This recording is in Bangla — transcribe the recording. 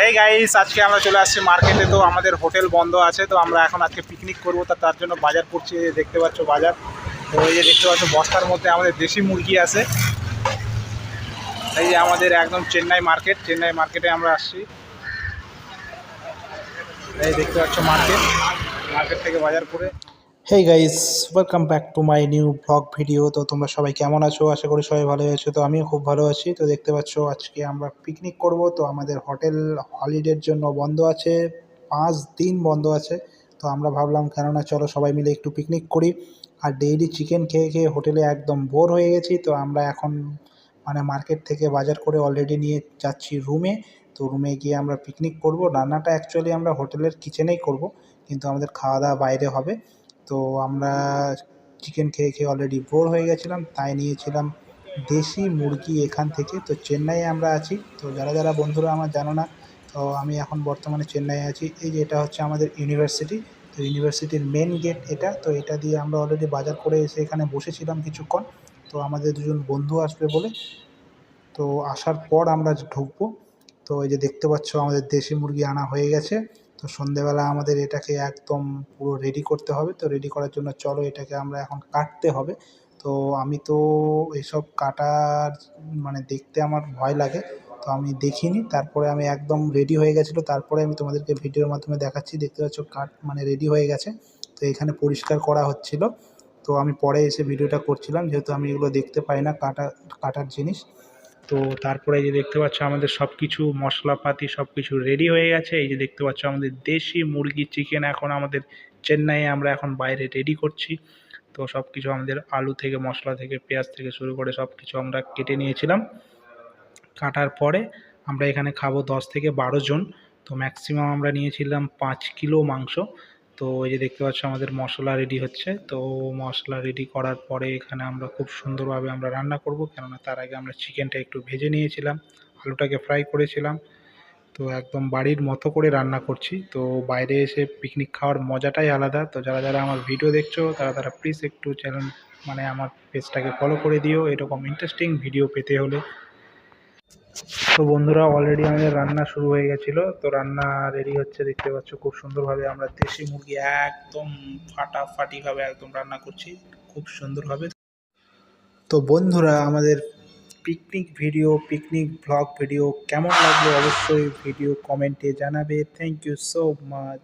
এই গাইস আজকে আমরা চলে আসছি মার্কেটে তো আমাদের হোটেল বন্ধ আছে, তো আমরা এখন আজকে পিকনিক করব। তা তার জন্য বাজার করছি দেখতে পাচ্ছ বাজার। তো এই যে দেখতে পাচ্ছ বস্তার মধ্যে আমাদের দেশি মুরগি আছে। এই যে আমাদের একদম চেন্নাই মার্কেট চেন্নাই মার্কেটে আমরা আসছি। এই দেখতে পাচ্ছ মার্কেট মার্কেট থেকে বাজার করে hey guys welcome back to my new blog video তো তোমরা সবাই কেমন আছো? আশা করি সবাই ভালো আছো। তো আমিও খুব ভালো আছি। তো দেখতে পাচ্ছ, আজকে আমরা পিকনিক করব। তো আমাদের হোটেল হলিডের জন্য বন্ধ আছে। পাঁচ দিন বন্ধ আছে। তো আমরা ভাবলাম কেননা চলো সবাই মিলে একটু পিকনিক করি। আর ডেইলি চিকেন খেয়ে খেয়ে হোটেলে একদম বোর হয়ে গেছি। তো আমরা এখন মানে মার্কেট থেকে বাজার করে অলরেডি নিয়ে যাচ্ছি রুমে তো রুমে গিয়ে আমরা পিকনিক করব। রান্নাটা অ্যাকচুয়ালি আমরা হোটেলের কিচেনেই করব। কিন্তু আমাদের খাওয়া দাওয়া বাইরে হবে। তো আমরা চিকেন খেয়ে খেয়ে অলরেডি বোর হয়ে গেছিলাম, তাই নিয়েছিলাম দেশি মুরগি এখান থেকে। তো চেন্নাইয়ে আমরা আছি। তো যারা যারা বন্ধুরা আমার জানো না, তো আমি এখন বর্তমানে চেন্নাইয়ে আছি। এই যে এটা হচ্ছে আমাদের ইউনিভার্সিটি তো ইউনিভার্সিটির মেন গেট এটা। তো এটা দিয়ে আমরা অলরেডি বাজার করে এসে এখানে বসেছিলাম কিছুক্ষণ। তো আমাদের দুজন বন্ধু আসবে বলে। তো আসার পর আমরা ঢুকবো। তো এই যে দেখতে পাচ্ছ আমাদের দেশি মুরগি আনা হয়ে গেছে। তো সন্ধেবেলা আমাদের এটাকে একদম পুরো রেডি করতে হবে। তো রেডি করার জন্য চলো এটাকে আমরা এখন কাটতে হবে। তো আমি তো এইসব কাটার মানে দেখতে আমার ভয় লাগে। তো আমি দেখিনি। তারপরে আমি একদম রেডি হয়ে গেছিল। তারপরে আমি তোমাদেরকে ভিডিওর মাধ্যমে দেখাচ্ছি। দেখতে পাচ্ছ কাট মানে রেডি হয়ে গেছে। তো এখানে পরিষ্কার করা হচ্ছিল। তো আমি পরে এসে ভিডিওটা করছিলাম। যেহেতু আমি এগুলো দেখতে পাই না কাটা, কাটার জিনিস। তো তারপরে এই যে দেখতে পাচ্ছ আমাদের সব কিছু মশলাপাতি সব কিছু রেডি হয়ে গেছে। এই যে দেখতে পাচ্ছ আমাদের দেশি মুরগি চিকেন এখন আমাদের চেন্নাইয়ে আমরা এখন বাইরে রেডি করছি। তো সব কিছু আমাদের আলু থেকে, মশলা থেকে, পেঁয়াজ থেকে শুরু করে সব কিছু আমরা কেটে নিয়েছিলাম। কাটার পরে আমরা এখানে খাব দশ থেকে বারো জন। তো ম্যাক্সিমাম আমরা নিয়েছিলাম পাঁচ কিলো মাংস। তো এই যে দেখতে পাচ্ছ আমাদের মশলা রেডি হচ্ছে। তো মশলা রেডি করার পরে এখানে আমরা খুব সুন্দরভাবে আমরা রান্না করব, কেননা তার আগে আমরা চিকেনটা একটু ভেজে নিয়েছিলাম, আলুটাকে ফ্রাই করেছিলাম। তো একদম বাড়ির মতো করে রান্না করছি। তো বাইরে এসে পিকনিক খাওয়ার মজাটাই আলাদা। তো যারা যারা আমার ভিডিও দেখছ, তারা তারা প্লিজ একটু চ্যানেল মানে আমার পেজটাকে ফলো করে দিও। এরকম ইন্টারেস্টিং ভিডিও পেতে হলে তো বন্ধুরা অলরেডি আমাদের রান্না শুরু হয়ে গেছিল। তো রান্না রেডি হচ্ছে, দেখতে পাচ্ছ খুব সুন্দরভাবে আমরা দেশি মুরগি একদম ফাটাফাটিভাবে একদম রান্না করছি, খুব সুন্দরভাবে। তো বন্ধুরা, আমাদের picnic video picnic blog video কেমন লাগল অবশ্যই ভিডিও কমেন্টে জানাবে। Thank you so much